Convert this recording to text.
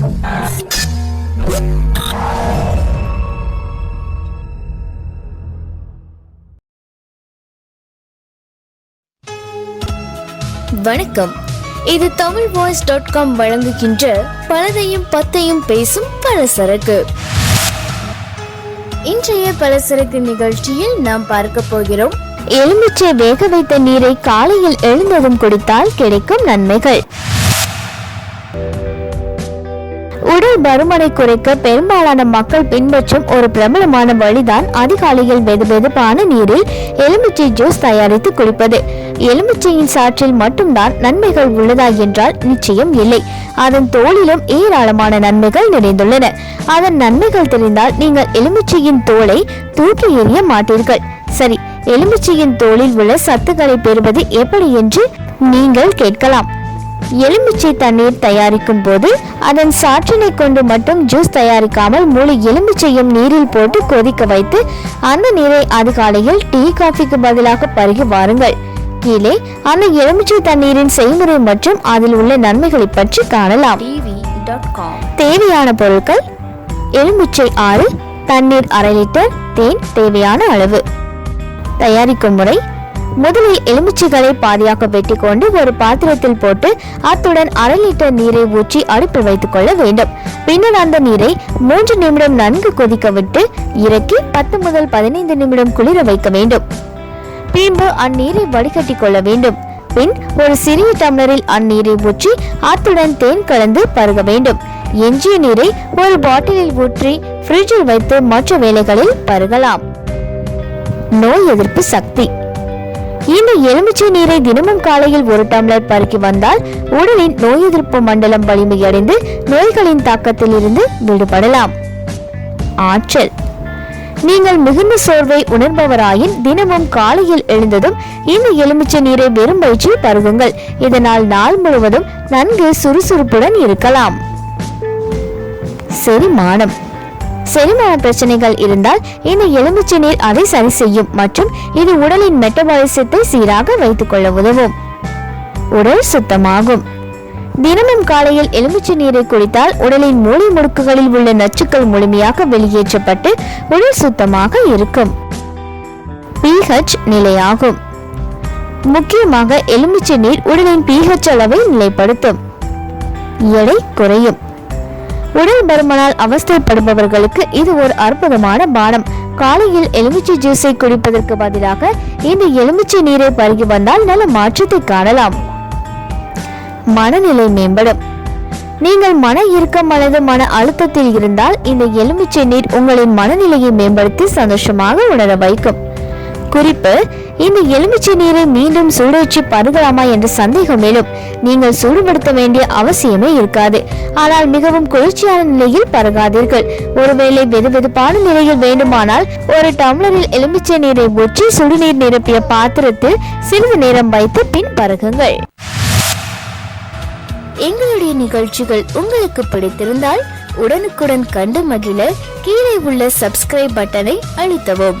வணக்கம். இது Tamil voice dot com வழங்குகின்ற பலதையும் பத்தையும் பேசும் பலசரக்கு. இன்றைய பலசரக்கு நிகழ்ச்சியில் நாம் பார்க்க போகிறோம். எலுமிச்சை வேக வைத்த நீரை காலையில் எழுந்ததும் குடித்தால் கிடைக்கும் நன்மைகள். உடல் பருமனை குறைக்க பெரும்பாலான மக்கள் பின்பற்றும் ஒரு பிரபலமான வழிதான் அதிகாலையில் வெதுவெதுப்பான நீரில் எலுமிச்சை ஜூஸ் தயாரித்து குடிப்பது. எலுமிச்சையின் சாற்றில் மட்டும்தான் நன்மைகள் உள்ளதா என்றால் நிச்சயம் இல்லை. அதன் தோலிலும் ஏராளமான நன்மைகள் நிறைந்துள்ளன. அதன் நன்மைகள் தெரிந்தால் நீங்கள் எலுமிச்சையின் தோலை தூக்கி எறிய மாட்டீர்கள். சரி எலுமிச்சையின் தோலில் உள்ள சத்துக்களை பெறுவது எப்படி என்று நீங்கள் கேட்கலாம். எலுமிச்சை தண்ணீர் தயாரிக்கும் போது அதன் சாற்றினை கொண்டு மட்டும் ஜூஸ் தயாரிக்காமல் முழு எலுமிச்சையும் நீரில் போட்டு கொதிக்க வைத்து அந்த நீரை அதிகாலையில் டீ காஃபிக்கு பதிலாக பருகி வாருங்கள். கீழே அந்த எலுமிச்சை தண்ணீரின் செய்முறை மற்றும் அதில் உள்ள நன்மைகளை பற்றி காணலாம். தேவையான பொருட்கள் எலுமிச்சை ஆறு தண்ணீர் அரை லிட்டர் தேன் தேவையான அளவு. தயாரிக்கும் முறை முதலில் எலுமிச்சைகளை பாதியாக வெட்டி கொண்டு ஒரு பாத்திரத்தில் போட்டு அத்துடன் அரை லிட்டர் நீரை ஊற்றி அடுப்பில் வைத்துக் கொள்ள வேண்டும். பின்னர் அந்த நீரை மூன்று நிமிடம் நன்கு கொதிக்க விட்டு இறக்கி பத்து முதல் பதினைந்து நிமிடம் குளிர வைக்க வேண்டும். பின்பு அந்நீரை வடிகட்டி கொள்ள வேண்டும். பின் ஒரு சிறிய டம்ளரில் அந்நீரை ஊற்றி அத்துடன் தேன் கலந்து பருக வேண்டும். எஞ்சிய நீரை ஒரு பாட்டிலில் ஊற்றி ஃப்ரிட்ஜில் வைத்து மற்ற வேலைகளில் பருகலாம். நோய் எதிர்ப்பு சக்தி. இந்த எலுமிச்சை நீரை தினமும் காலையில் ஒரு டம்ளர் பருக்கி வந்தால் உடலின் நோய் எதிர்ப்பு மண்டலம் வலிமையடைந்து நோய்களின் தாக்கத்தில் இருந்து விடுபடலாம். ஆற்றல். நீங்கள் மிகுந்த சோர்வை உணர்பவராயின் தினமும் காலையில் எழுந்ததும் இந்த எலுமிச்சை நீரை வெறும் வயிற்றில் பருகுங்கள். இதனால் நாள் முழுவதும் நன்கு சுறுசுறுப்புடன் இருக்கலாம். செரிமானம். செரிமான பிரச்சனைகள் இருந்தால் இந்த எலுமிச்சை நீர் அதை சரி செய்யும் மற்றும் இது உடலின் மெட்டபாலிசத்தை சீராக வைத்துக் கொள்ள உதவும். உடல் சுத்தமாகும். தினமும் காலையில் எலுமிச்சை நீரை குடித்தால் உடலின் மூளை முடுக்குகளில் உள்ள நச்சுக்கள் முழுமையாக வெளியேற்றப்பட்டு உடல் சுத்தமாக இருக்கும். பிஹெச் நிலையாகும். முக்கியமாக எலுமிச்சை நீர் உடலின் பிஹெச் அளவை நிலைப்படுத்தும். எடை குறையும். உடல் பருமனால் அவஸ்தைப்படுபவர்களுக்கு இது ஒரு அற்புதமான பானம். காலையில் எலுமிச்சை ஜூஸை குடிப்பதற்கு பதிலாக இந்த எலுமிச்சை நீரை பருகி வந்தால் நல்ல மாற்றத்தை காணலாம். மனநிலை மேம்படும். நீங்கள் மன இறுக்கம் அல்லது மன அழுத்தத்தில் இருந்தால் இந்த எலுமிச்சை நீர் உங்களின் மனநிலையை மேம்படுத்தி சந்தோஷமாக உணர வைக்கும். குறிப்பு இந்த எலுமிச்சை நீரை மீண்டும் சூடேற்றி பருகலாமா என்ற சந்தேகம் மேலும். நீங்கள் சூடுபடுத்த வேண்டிய அவசியமே இருக்காது. ஆனால் மிகவும் குளிர்ச்சியான நிலையில் பருகாதீர்கள். ஒருவேளை வெதுவெதுப்பான நிலையில் வேண்டுமானால் ஒரு டம்ளரில் எலுமிச்சை நீரை ஊற்றி சுடுநீர் நிரப்பிய பாத்திரத்தில் சிறிது நேரம் வைத்து பின் பருகுங்கள். எங்களுடைய நிகழ்ச்சிகள் உங்களுக்கு பிடித்திருந்தால் உடனுக்குடன் கண்டு மகிழ கீழே உள்ள சப்ஸ்கிரைப் பட்டனை அழுத்தவும்.